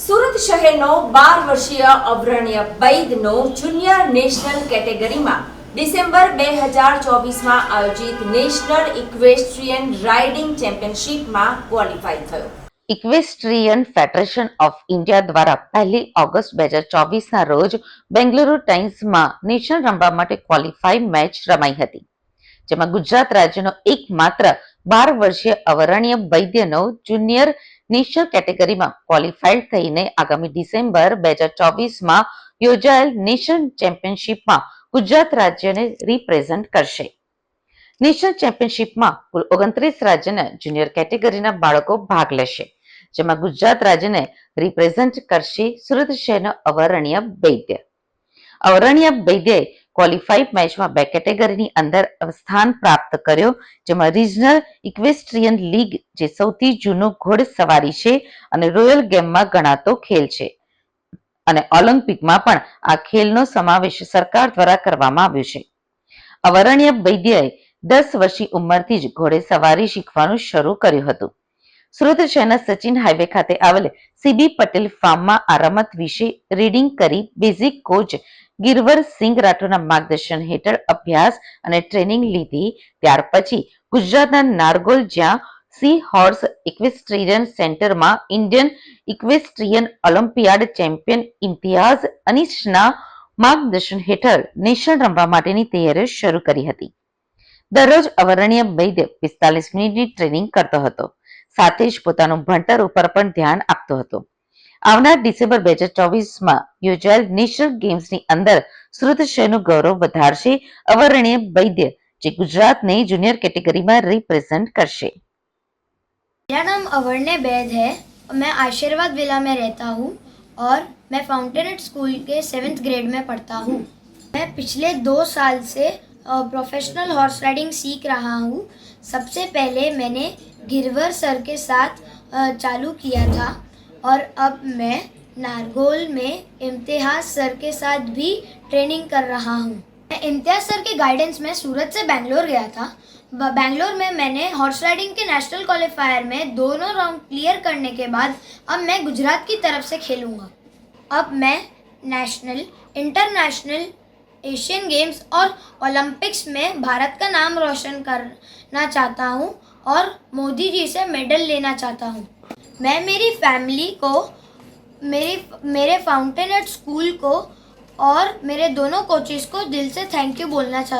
સુરત શહેરનો બાર વર્ષીય અગ્રણ્ય બૈદનો જુનિયર નેશનલ કેટેગરીમાં ડિસેમ્બર બે હજાર આયોજિત નેશનલ ઇક્વેસ્ટ્રિયન રાઇડિંગ ચેમ્પિયનશિપમાં ક્વોલિફાય થયો. ઇક્વેસ્ટ્રિયન ફેડરેશન ઓફ ઇન્ડિયા દ્વારા પહેલી ઓગસ્ટ બે હજાર ચોવીસના રોજ બેંગલુરુ ટાઇમ્સમાં નેશનલ રમવા માટે ક્વોલિફાઈ મેચ રમાઈ હતી, જેમાં ગુજરાત રાજ્યનો એકમાત્ર બાર વર્ષીય અવરણ્ય વૈદ્યનો જુનિયર નેશનલ કેટેગરીમાં ક્વોલિફાઈડ થઈને આગામી ડિસેમ્બર બે હજાર ચોવીસમાં યોજાયેલ નેશન ચેમ્પિયનશિપમાં ગુજરાત રાજ્યને રિપ્રેઝન્ટ કરશે. નેશનલ ચેમ્પિયનશિપમાં કુલ ઓગણત્રીસ રાજ્યના જુનિયર કેટેગરીના બાળકો ભાગ લેશે, જેમાં ગુજરાત રાજ્યને રિપ્રેઝન્ટ કરશે સુરત શહેરનો અવરણ્ય વૈદ્ય અવરણ્ય વૈદ્યએ ક્વોલિફાઈડ મેચમાં બે કેટેગરીની અંદર સ્થાન પ્રાપ્ત કર્યો, જેમાં રિજનલ ઇક્વેસ્ટ્રિયન લીગ જે સૌથી જૂનો ઘોડસવારી છે અને રોયલ ગેમમાં ગણાતો ખેલ છે. અને ઓલિમ્પિકમાં પણ આ ખેલનો સમાવેશ સરકાર દ્વારા કરવામાં આવ્યો છે. અવરણ્ય વૈદ્યએ દસ વર્ષની ઉંમરથી જ ઘોડેસવારી શીખવાનું શરૂ કર્યું હતું. સુરત શહેરના સચિન હાઈવે ખાતે આવેલ સીબી પટેલ ફાર્મમાં આ રમત વિશે રીડિંગ કરી બેઝિક કોચ ગિરવર સિંઘ રાઠોડના માર્ગદર્શન હેઠળ અભ્યાસ અને ટ્રેનિંગ લીધી. ત્યાર પછી ગુજરાતના નારગોલ જ્યાં સી હોર્સ ઇક્વેસ્ટ્રિયન સેન્ટરમાં Indian equestrian Olympiad champion Imtiyaz અનિશના માર્ગદર્શન હેઠળ નેશનલ રમવા માટેની તૈયારીઓ શરૂ કરી હતી. દરરોજ અવરણ્ય વૈદ્ય પિસ્તાલીસ મિનિટની ટ્રેનિંગ કરતો હતો. સાથે જ પોતાનું ભણતર ઉપર પણ ધ્યાન આપતો હતો આવનાર ડિસેમ્બર બે હજાર ચોવીસમાં યોજાયેલ નેશનલ ગેમ્સની અંદર સુરત શહેરનું ગૌરવ વધારશે અવરણ્ય વૈદ્ય જે ગુજરાતને જુનિયર કેટેગરીમાં રિપ્રેઝન્ટ કરશે मेरा नाम अवर्ण्य बैद है मैं आशीर्वाद विला में रहता हूँ और मैं फाउंटेनेट स्कूल के सेवेंथ ग्रेड में पढ़ता हूँ मैं पिछले दो साल से प्रोफेशनल हॉर्स राइडिंग सीख रहा हूँ। सबसे पहले मैंने गिरवर सर के साथ चालू किया था और अब मैं नारगोल में इम्तिहाज सर के साथ भी ट्रेनिंग कर रहा हूँ। मैं इम्तियाज़ सर के गाइडेंस में सूरत से बैंगलोर गया था। बैंगलोर में मैंने हॉर्स राइडिंग के नेशनल क्वालिफायर में दोनों राउंड क्लियर करने के बाद अब मैं गुजरात की तरफ़ से खेलूँगा। अब मैं नेशनल इंटरनेशनल एशियन गेम्स और ओलंपिक्स में भारत का नाम रोशन करना चाहता हूँ और मोदी जी से मेडल लेना चाहता हूँ। मैं मेरी फैमिली को, मेरी, मेरे फाउंटेन एट स्कूल को और मेरे दोनों कोचेस को दिल से थैंक यू बोलना चाहता